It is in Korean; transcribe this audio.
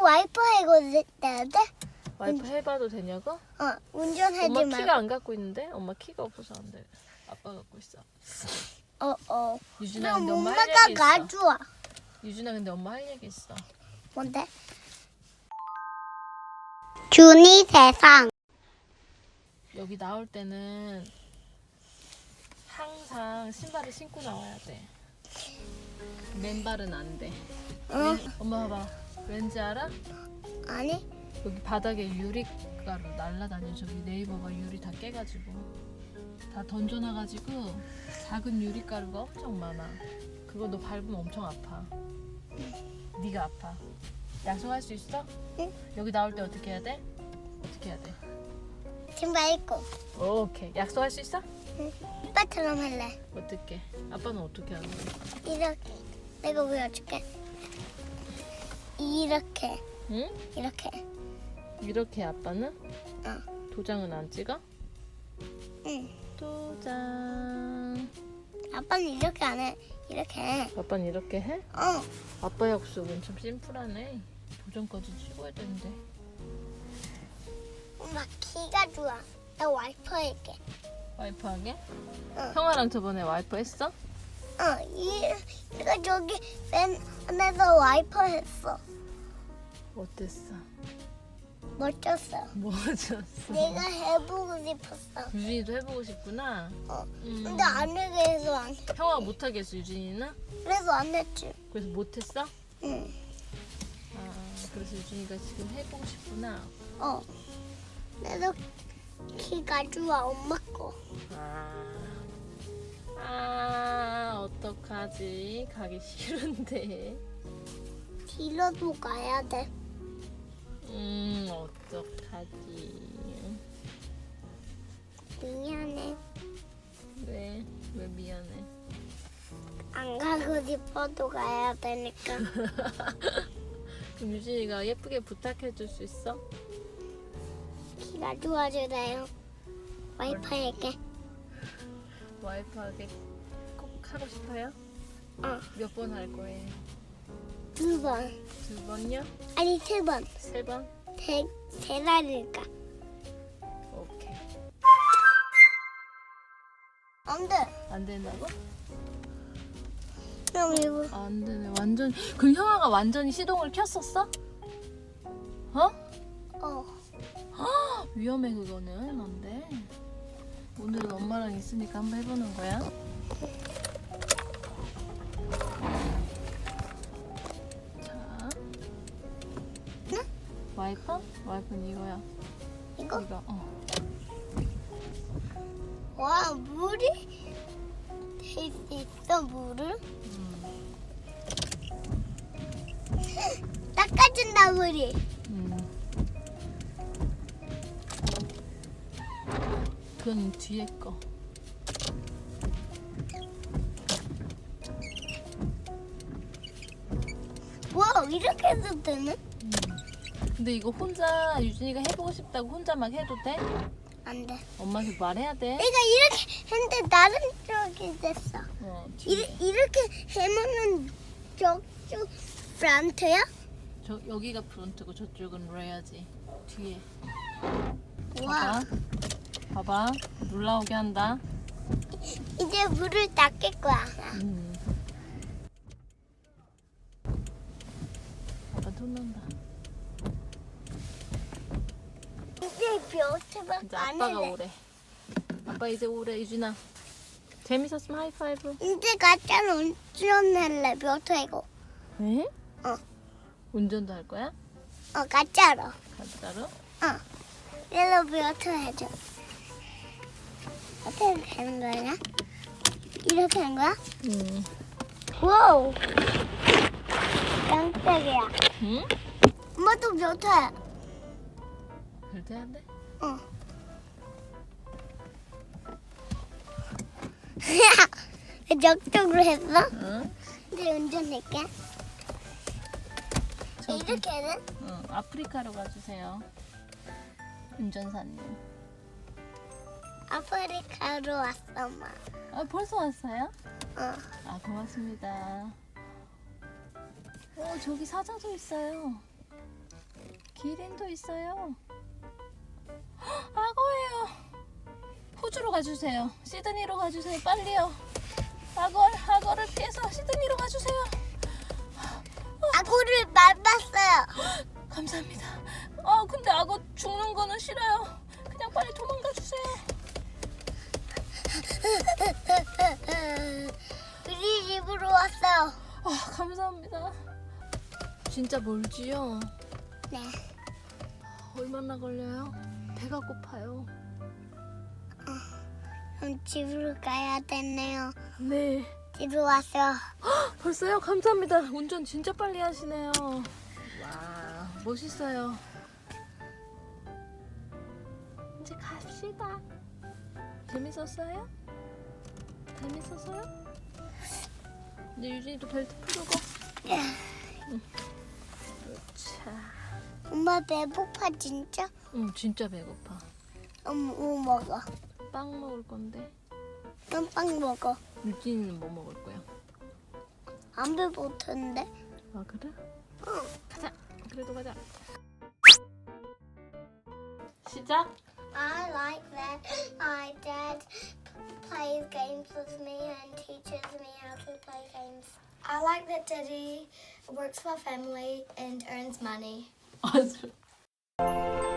와이프 해고 돼? 와이프 해봐도 되냐고? 어, 운전하지 엄마 마. 키가 안 갖고 있는데? 엄마 키가 없어서 안 돼. 아빠 갖고 있어. 어, 어. 유준아 그럼 근데 엄마 할 엄마가 얘기 있어. 가져와. 유준아 근데 엄마 할 얘기 있어. 뭔데? 준이 세상. 여기 나올 때는 항상 신발을 신고 나와야 돼. 맨발은 안 돼. 어? 엄마 봐봐. 왠지 알아? 아니? 여기 바닥에 유리가루 날라다녀. 저기 네이버가 유리 다 깨가지고 다 던져놔가지고 작은 유리가루가 엄청 많아. 그거 너 밟으면 엄청 아파. 네가 아파. 약속할 수 있어? 응. 여기 나올 때 어떻게 해야 돼? 어떻게 해야 돼? 신발 입고. 오케이. 약속할 수 있어? 오빠처럼 할래. 어떻게? 아빠는 어떻게 하는 거야? 이렇게. 내가 보여줄게. 이렇게. 응? 이렇게. 이렇게 아빠는? 어. 도장은 안 찍어? 응. 도장. 아빠는 이렇게 안 해. 이렇게 해. 아빠는 이렇게 해? 어. 아빠 약속은 참 심플하네. 도장까지 찍어야 되는데. 엄마 키가 좋아. 나 와이프 할게. 와이프 하게? 응. 형아랑 저번에 와이프 했어? 어, 이, 이거 저기 팬 안에서 와이프 했어. 어땠어? 멋졌어. 뭐졌어? 내가 해보고 싶었어. 유진이도 해보고 싶구나. 어. 음. 근데 안 하게 해서 안 해. 형아 못하겠어 유진이는? 그래서 안 했지. 그래서 못했어? 응. 아 그래서 유진이가 지금 해보고 싶구나. 어. 나도 키가 좋아, 엄마 거. 아, 어떡하지? 가기 싫은데. 뒤로도 가야 돼. 음 어떡하지? 미안해. 왜? 왜 미안해? 안 가고 싶어도 가야 되니까. 그럼 유진이가 예쁘게 부탁해 줄 수 있어? 키가 좋아주세요. 와이파이에게. 와이프하게 꼭 하고 싶어요? 어. 몇 번 할 거예요? 두 번. 두 번요? 아니, 세 번. 세 번? 세, 세 달일까? 오케이. 안 돼. 안 된다고? 그럼 이거. 아, 안 되네. 완전. 그럼 형아가 완전히 시동을 켰었어? 어? 어. 위험해 그거는 안 돼. 오늘은 엄마랑 있으니까 한번 해보는 거야. 와이퍼는 이거야. 이거? 이거. 어. 와, 물이 될수 있어, 물을? 음. 닦아준다, 물이. 음. 그건 뒤에 거. 와, 이렇게 해도 되네? 음. 근데 이거 혼자 유진이가 해보고 싶다고 혼자 막 해도 돼? 안 돼. 엄마한테 말해야 돼. 내가 이렇게 했는데 다른 쪽이 됐어. 어, 이, 뒤에. 이렇게 해면은 저쪽 프란트야? 저 여기가 프론트고 저쪽은 레어지. 뒤에. 와, 봐봐. 봐봐. 물 나오게 한다. 이제 물을 닦을 거야. 음. 아빠 손 난다. 이제 벼트만 이제 안 아빠가 해. 오래. 아빠 이제 오래 유진아. 재밌었으면 하이파이브. 이제 가짜로 운전할래, 벼트이고. 에? 어. 운전도 할 거야? 어, 가짜로. 가짜로? 어. 얘로 벼트 해줘. 어떻게 되는 거야? 이렇게 하는 거야? 응. 와우. 깜짝이야. 응? 엄마도 벼트 해. 그렇게 해야 돼? 어. 저쪽으로 했어? 응. 이제 운전할게. 저기. 이렇게는? 응. 아프리카로 가주세요. 운전사님. 아프리카로 왔어, 엄마. 아 벌써 왔어요? 어. 아 고맙습니다. 어 저기 사자도 있어요. 기린도 있어요. 호주로 가주세요. 시드니로 가주세요. 빨리요. 악어, 악어를 피해서 시드니로 가주세요. 아구를 밟았어요. 감사합니다. 아 근데 악어 죽는 거는 싫어요. 그냥 빨리 도망가 주세요. 우리 집으로 왔어요. 아 감사합니다. 진짜 멀지요? 네. 얼마나 걸려요? 배가 고파요. 그럼 집으로 가야 되네요. 네. 집에 왔어요. 벌써요? 감사합니다. 운전 진짜 빨리 하시네요. 와, 멋있어요. 이제 갑시다. 재밌었어요? 재밌었어요? 이제 유진이도 벨트 풀고. 응. 자, 엄마 배고파 진짜? 응, 진짜 배고파. 음, 뭐 먹어? 빵 먹을 건데. 깜빵 먹어. 유진이는 뭐 먹을 거야? 안 배고픈데? 아 그래? 응. 가자. 그래도 가자. 시작. I like that my dad plays games with me and teaches me how to play games. I like that Daddy works for family and earns money. 아,